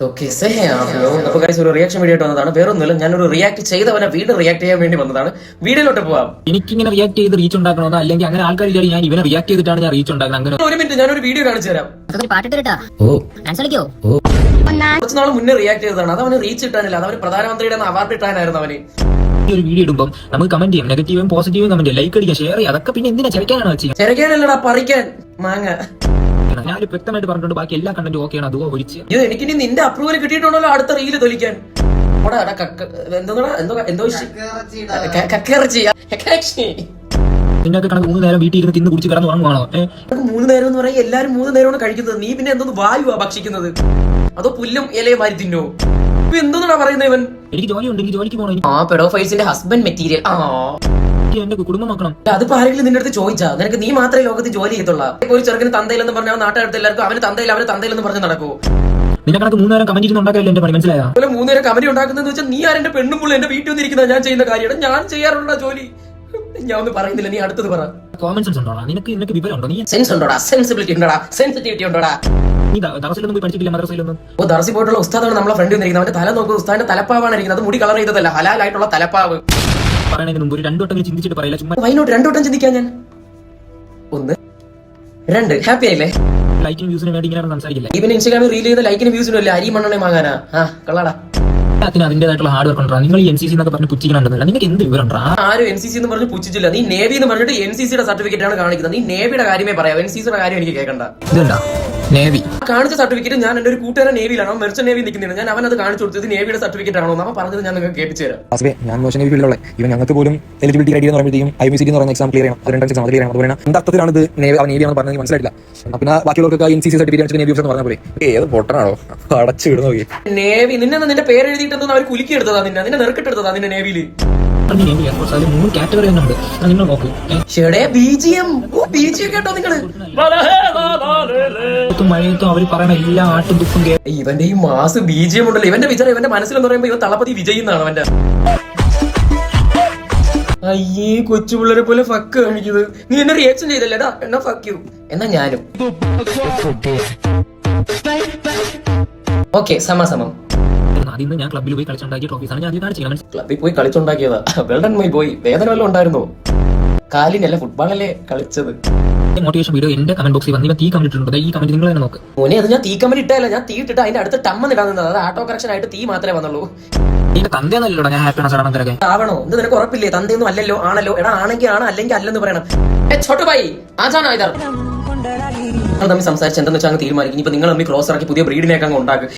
അപ്പൊ കാര്യം ഒരു റിയാക്ഷൻ വീഡിയോ ആയിട്ട് വന്നതാണ്. വേറൊന്നുമില്ല ഞാനൊരു റിയാക്ട് ചെയ്തവനെ വീണ്ടും റിയാക്ട് ചെയ്യാൻ വേണ്ടി വന്നതാണ്. വീഡിയോയിലോട്ട് പോവാം. എനിക്കിങ്ങനെ റിയാക്ട് ചെയ്ത് റീച്ച് ഉണ്ടാക്കണമെന്നോ അല്ലെങ്കിൽ അങ്ങനെ ആൾക്കാർ വിചാരിക്കും ഞാൻ ഇവനെ റിയാക്ട് ചെയ്തിട്ടാണ് ഞാൻ റീച്ച് ഉണ്ടാക്കുന്നത്. അങ്ങനെ ഒരു മിനിറ്റ് ഞാനൊരു വീഡിയോ കാണിച്ചു തരാം. കുറച്ച് നാൾ മുന്നേ റിയാക്ട് ചെയ്തതാണ്. അത് അവന് റീച്ച് കിട്ടാനില്ല. അത് അവന് പ്രധാനമന്ത്രിയുടെ അവാർഡ് കിട്ടാനായിരുന്നു അവന്. ഒരു വീഡിയോ ഇടുമ്പോൾ നമുക്ക് കമന്റ് ചെയ്യാം. നെഗറ്റീവും പോസിറ്റീവും കമന്റ് ലൈക്ക് അടിക്കാം ഷെയർ ചെയ്യാം. അതൊക്കെ പിന്നെ എന്തിനാ ചെറിക്കാനാണോ ചെയ്യുക ചെറിക്കാനല്ലടാ പറിക്കാൻ. മാങ്ങ. ഞാൻ വ്യക്തമായിട്ട് പറഞ്ഞിട്ടുണ്ട് ബാക്കി എല്ലാ കണ്ടന്റും ഓക്കെയാണ് അതും ഒഴിച്ച്. ഇത് എനിക്കിനി നിന്റെ അപ്രൂവൽ കിട്ടിയിട്ടുണ്ടല്ലോ അടുത്ത റീൽ തൊലിക്കാൻ. നിങ്ങൾക്ക് കണക്ക് മൂന്ന് നേരം വീട്ടിൽ ഇരുന്ന് തിന്ന് കുടിച്ച് കിടന്ന് വാങ്ങുവാണോ മൂന്ന് നേരം എന്ന് പറയാൻ എല്ലാരും മൂന്ന് നേരമാണ് കഴിക്കുന്നത്. നീ പിന്നെ എന്തോ വായുവാ ഭക്ഷിക്കുന്നത്? അതോ പുല്ലും ഇലയും മാരി തിന്നോ? എന്തോന്നാ പറയുന്നത് ഇവൻ? എനിക്ക് ജോലിയുണ്ട് എനിക്ക് ജോലിക്ക് പോകണം ആ പെഡോഫൈൽസിന്റെ ഹസ്ബൻഡ് മെറ്റീരിയൽ ആ. എനിക്ക് എന്റെ കുടുംബം നോക്കണം. അതിപ്പോ ആരെങ്കിലും നിന്റെ അടുത്ത് ചോദിച്ചാ? നിനക്ക് നീ മാത്രമേ ലോകത്ത് ജോലി ചെയ്യത്തുള്ള. ഒരു ചെറുക്കിന് തന്തയിലെന്ന് പറഞ്ഞാൽ നാട്ടുകാരുടെ എല്ലാവർക്കും അവന് തന്തയില്ല അവന് തന്തയിലെന്ന് പറഞ്ഞ് നടക്കൂ. നിന്നെ കണക്ക് മൂന്ന് നേരം കമന്റ് ഇരുന്ന് ഉണ്ടാക്കാറില്ല എന്റെ പണി മനസ്സിലായോ? അതുപോലെ മൂന്നുപേരെ കമന്റ് ഉണ്ടാക്കുന്നത് വെച്ചാൽ നീ ആരെന്റെ പെണ്ണും പുള്ളി എന്റെ വീട്ടിൽ വന്നിരിക്കുന്ന ഞാൻ ചെയ്യുന്ന കാര്യമാണ്. ഞാൻ ചെയ്യാറുള്ള ജോലി. ഞാൻ ഒന്നും പറയുന്നില്ല. നീ അടുത്തത് പറ. കോമൺ സെൻസ് ഉണ്ടോ നിനക്ക് നിനക്ക് വിവരം ഉണ്ടോ നീ സെൻസ് ഉണ്ടോടാ? സെൻസിബിലിറ്റി ഉണ്ടോടാ? സെൻസിറ്റിവിറ്റി ഉണ്ടോടാ? ഓ ദർസി പോയിട്ടുള്ള ഉസ്താദാണ് നമ്മളെ ഫ്രണ്ട് വന്നിരിക്കുന്നത്. അവന്റെ തല നോക്കുക ഉസ്താദിന്റെ തലപ്പാവാണ് ഇരിക്കുന്നത്. മുടി കളർ ചെയ്തതല്ല. ഹലാലായിട്ടുള്ള തലപ്പാവ്. പറയുന്നതിന് മുമ്പ് ഒരു രണ്ടു വട്ടം ചിന്തിച്ചിട്ട് പറയില്ല. ചുമ്മാ വൈനോട്ട് രണ്ടോട്ടം ചിന്തിക്കാൻ ഞാൻ? ഒന്ന് രണ്ട്. ഹാപ്പി ആയില്ലേ? ലൈക്കിന് വ്യൂസിന് വേണ്ടി ഇങ്ങനെ സംസാരിക്കില്ല. ഇവന് ഇൻസ്റ്റാഗ്രാമിൽ റീൽ ചെയ്ത ലൈക്കിന് വ്യൂസിനും അല്ലേ? അരി മണ്ണെണ്ണ വാങ്ങാനാ? ആ കൊള്ളാടാ. അതിന് അതിന്റേതായിട്ടുള്ള ഹാർഡ് വർക്ക് ഉണ്ടാ നിങ്ങൾ എൻ സി സി എന്നൊക്കെ പറഞ്ഞ് പുച്ചിക്കണമെന്നില്ല നിങ്ങൾക്ക് എന്ത് വിവരം ഉണ്ടാ ആരും എൻ സി സി എന്ന് പറഞ്ഞ് പുച്ഛിച്ചില്ല. നീ നേവി എന്ന് പറഞ്ഞിട്ട് എൻ സി സിയുടെ സർട്ടിഫിക്കറ്റ് ആണ് കാണിക്കുന്നത്. നീ നേവിയുടെ കാര്യമേ പറയാം എൻ സി സിയുടെ കാര്യം എനിക്ക് കേൾക്കണ്ട ഇതുണ്ടാ? നേവി. ആ കാണിച്ച സർട്ടിഫിക്കറ്റ് ഞാൻ എന്റെ ഒരു കൂട്ടുകാരൻ നേവിയിലാണ്. മെർച്ചൻ നേവി നിൽക്കുന്നത് ഞാൻ അവൻ അത് കാണിച്ചു കൊടുത്തത് നേവിയുടെ സർട്ടിഫിക്കറ്റ് ആണോ അവൻ പറഞ്ഞത് ഞാൻ നിങ്ങൾക്ക് കേൾപ്പിച്ചു തരാം. ആസിഫെ ഞാൻ മോശം നേവി ഫീൽഡിലുള്ള ഇവ ഞങ്ങൾക്ക് പോലും എലിജിബിലിറ്റി ഐഡിയ എന്ന് പറയുമ്പോഴത്തേക്കും ഐ സി എന്ന് പറയുന്ന എക്സാം ക്ലിയർ ചെയ്യണം. അത് രണ്ടാം എക്സാം ക്ലിയർ ചെയ്യണം. അതുപോലെ എന്ത് അർത്ഥത്തിലാണ് ഇത് നേവി അവൻ നേവി ആണെന്ന് പറഞ്ഞത് മനസ്സിലായില്ല പിന്നെ ബാക്കിയുള്ളവർക്ക് N C C certificate navy എന്ന് പറഞ്ഞ പോലെ ഏത് പൊട്ടനാണോ? അടച്ചു വിടുന്ന നോക്കി. നേവി നിന്നെ നിന്റെ പേര് എഴുതിയിട്ടൊന്നും അവർ കുലുക്കി എടുത്തതാ നിന്നെ. നിന്നെ നെറുക്കിട്ടെടുത്തതാ നിന്റെ നേവിയിൽ പറഞ്ഞ് നേവി എയർഫോഴ്സ് മൂന്ന് കാറ്റഗറി തന്നെ ഉണ്ട്. നിങ്ങൾ നോക്കൂ. ഷെടേ ബി ജി എം ഓ ബി ജി എം കേട്ടോ നിങ്ങൾ. ഏത്തും മഴയത്തും അവർ പറയണ എല്ലാ ആട്ടും തുപ്പും ഇവന്റെ ഈ മാസ് ബി ജി ഉണ്ടല്ലോ. ഇവന്റെ വിചാരം ഇവന്റെ മനസ്സിലെന്ന് പറയുമ്പോ ഇവ തളപതി വിജയ് എന്നാണ് അവന്റെ. അയ്യേ കൊച്ചു പിള്ളേരെ പോലെ ഫക്ക് കാണിക്കുന്നത്. നീ എന്നെ റിയാക്ഷൻ ചെയ്തല്ലേടാ എന്നാ ഫക്ക് യു എന്നാ ഞാനും. ഓക്കെ സമസമം സമം. നിന്ന് ഞാൻ ക്ലബ്ബിൽ പോയി കളിച്ചുണ്ടാക്കിയ ട്രോഫീസാണ് ഞാൻ ആദ്യം ക്ലബ്ബിൽ പോയി കളിച്ചുണ്ടാക്കിയതാ. വെൽഡൻ മൈ പോയി വേദന വല്ലതും ഉണ്ടായിരുന്നോ? കാലിനല്ല ഫുട്ബോളല്ലേ കളിച്ചത്? മോട്ടിവേഷൻ വീഡിയോ എന്റെ കമന്റ് ബോക്സിൽ വന്ന് തീ കമന്റ് ഇട്ടിട്ടുണ്ട് ഈ കമന്റ് നിങ്ങൾ തന്നെ നോക്ക്. മോനെ അത് ഞാൻ തീ കമന്റ് ഇട്ടല്ല ഞാൻ തീ ഇട്ടിട്ട് അതിന്റെ അടുത്ത് ടമ്മ ഇടാൻ നിന്നത്. അത് ആട്ടോ കറക്ഷൻ ആയിട്ട് തീ മാത്രമേ വന്നുള്ളൂ. നിന്റെ തന്തയെന്നല്ലോ ഞാൻ ഹാപ്പി ആണ് തിരക്കെ ആവണോ? ഇത് നിനക്ക് ഉറപ്പില്ലേ? തന്തയൊന്നും അല്ലല്ലോ ആണല്ലോ. എടാ ആണെങ്കിൽ ആണ് അല്ലെങ്കിൽ അല്ലെന്ന് പറയണം. ഏ, ഛോട്ടു ഭായി ആജാനോ ഇതർ നിങ്ങൾ തമ്മിൽ സംസാരിച്ച് എന്തെന്ന് വെച്ചാൽ അങ്ങ് തീരുമാനിക്കും. ഇനിയിപ്പോ നിങ്ങൾ തമ്മിൽ ക്രോസ് ഇറക്കി പുതിയ ബ്രീഡിനെ അങ്ങ് ഉണ്ടാക്കും.